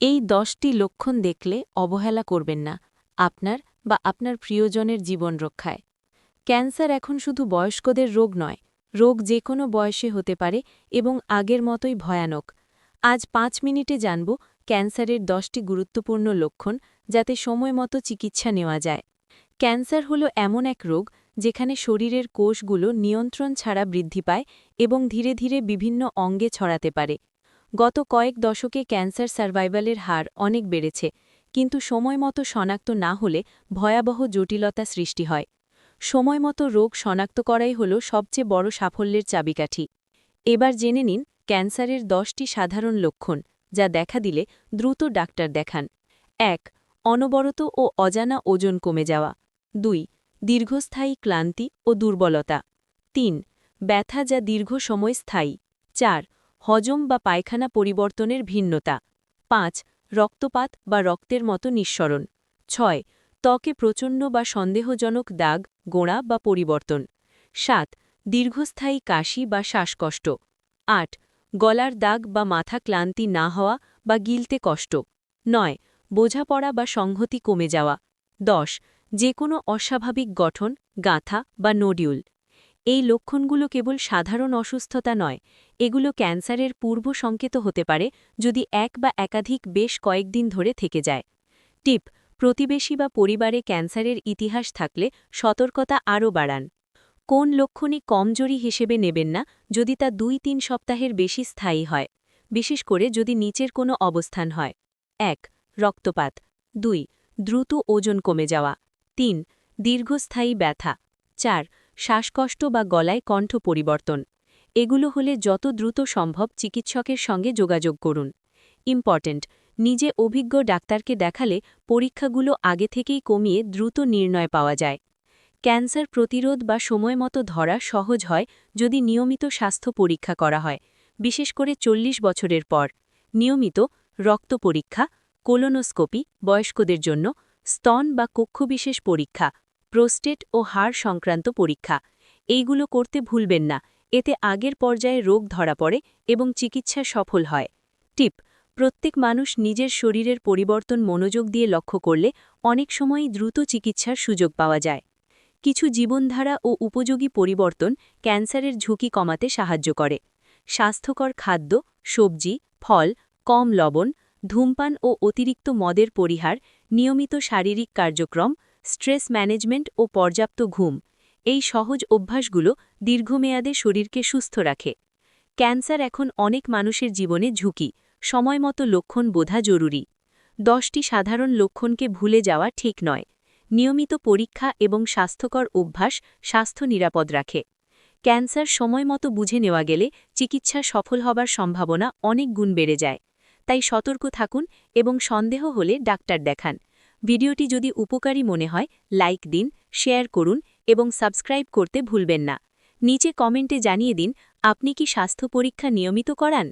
এই দশটি লক্ষণ দেখলে অবহেলা করবেন না, আপনার বা আপনার প্রিয়জনের জীবন রক্ষায়। ক্যান্সার এখন শুধু বয়স্কদের রোগ নয়, রোগ যে কোনো বয়সে হতে পারে এবং আগের মতোই ভয়ানক। আজ পাঁচ মিনিটে জানব ক্যান্সারের দশটি গুরুত্বপূর্ণ লক্ষণ যাতে সময় মতো চিকিৎসা নেওয়া যায়। ক্যান্সার হল এমন এক রোগ যেখানে শরীরের কোষগুলো নিয়ন্ত্রণ ছাড়া বৃদ্ধি পায় এবং ধীরে ধীরে বিভিন্ন অঙ্গে ছড়াতে পারে। গত কয়েক দশকে ক্যান্সার সার্ভাইভালের হার অনেক বেড়েছে, কিন্তু সময়মতো শনাক্ত না হলে ভয়াবহ জটিলতা সৃষ্টি হয়। সময়মতো রোগ শনাক্ত করাই হল সবচেয়ে বড় সাফল্যের চাবিকাঠি। এবার জেনে নিন ক্যান্সারের দশটি সাধারণ লক্ষণ, যা দেখা দিলে দ্রুত ডাক্তার দেখান। এক, অনবরত ও অজানা ওজন কমে যাওয়া। দুই, দীর্ঘস্থায়ী ক্লান্তি ও দুর্বলতা। তিন, ব্যথা যা দীর্ঘ সময় স্থায়ী। চার হজম বা পায়খানা পরিবর্তনের ভিন্নতা। পাঁচ, রক্তপাত বা রক্তের মতো নিঃসরণ। ছয়, ত্বকে প্রচণ্ড বা সন্দেহজনক দাগ, গোড়া বা পরিবর্তন। সাত, দীর্ঘস্থায়ী কাশি বা শ্বাসকষ্ট। আট, গলার দাগ বা মাথা ক্লান্তি না হওয়া বা গিলতে কষ্ট। নয়, বোঝাপড়া বা সংহতি কমে যাওয়া। দশ যে কোনো অস্বাভাবিক গঠন, গাঁথা বা নোডিউল। এই লক্ষণগুলো কেবল সাধারণ অসুস্থতা নয়, এগুলো ক্যান্সারের পূর্ব সংকেত হতে পারে যদি এক বা একাধিক বেশ কয়েকদিন ধরে থেকে যায়। টিপ, প্রতিবেশী বা পরিবারে ক্যান্সারের ইতিহাস থাকলে সতর্কতা আরও বাড়ান। কোন লক্ষণই কমজোরি হিসেবে নেবেন না যদি তা দুই তিন সপ্তাহের বেশি স্থায়ী হয়, বিশেষ করে যদি নিচের কোনো অবস্থান হয়। এক, রক্তপাত। দুই, দ্রুত ওজন কমে যাওয়া। তিন, দীর্ঘস্থায়ী ব্যথা। চার শ্বাসকষ্ট বা গলায় কণ্ঠ পরিবর্তন। এগুলো হলে যত দ্রুত সম্ভব চিকিৎসকের সঙ্গে যোগাযোগ করুন। ইম্পর্টেন্ট, নিজে অভিজ্ঞ ডাক্তারকে দেখালে পরীক্ষাগুলো আগে থেকেই কমিয়ে দ্রুত নির্ণয় পাওয়া যায়। ক্যান্সার প্রতিরোধ বা সময়মতো ধরা সহজ হয় যদি নিয়মিত স্বাস্থ্য পরীক্ষা করা হয়, বিশেষ করে চল্লিশ বছরের পর। নিয়মিত রক্ত পরীক্ষা, কোলোনোস্কোপি, বয়স্কদের জন্য স্তন বা কক্ষবিশেষ পরীক্ষা প্রোস্টেট ও হাড় সংক্রান্ত পরীক্ষা। এইগুলো করতে ভুলবেন না। এতে আগের পর্যায়ে রোগ ধরা পড়ে এবং চিকিৎসা সফল হয়। টিপ, প্রত্যেক মানুষ নিজের শরীরের পরিবর্তন মনোযোগ দিয়ে লক্ষ্য করলে অনেক সময়ই দ্রুত চিকিৎসার সুযোগ পাওয়া যায়। কিছু জীবনধারা ও উপযোগী পরিবর্তন ক্যান্সারের ঝুঁকি কমাতে সাহায্য করে। স্বাস্থ্যকর খাদ্য, সবজি, ফল, কম লবণ, ধূমপান ও অতিরিক্ত মদের পরিহার, নিয়মিত শারীরিক কার্যক্রম স্ট্রেস ম্যানেজমেন্ট ও পর্যাপ্ত ঘুম। এই সহজ অভ্যাসগুলো দীর্ঘমেয়াদে শরীরকে সুস্থ রাখে। ক্যান্সার এখন অনেক মানুষের জীবনে ঝুঁকি, সময়মতো লক্ষণ বোঝা জরুরি। দশটি সাধারণ লক্ষণকে ভুলে যাওয়া ঠিক নয়। নিয়মিত পরীক্ষা এবং স্বাস্থ্যকর অভ্যাস স্বাস্থ্য নিরাপদ রাখে। ক্যান্সার সময়মতো বুঝে নেওয়া গেলে চিকিৎসা সফল হবার সম্ভাবনা অনেক গুণ বেড়ে যায়। তাই সতর্ক থাকুন এবং সন্দেহ হলে ডাক্তার দেখান। ভিডিওটি যদি উপকারী মনে হয়, লাইক দিন, শেয়ার করুন এবং সাবস্ক্রাইব করতে ভুলবেন না। নিচে কমেন্টে জানিয়ে দিন, আপনি কি স্বাস্থ্য পরীক্ষা নিয়মিত করান?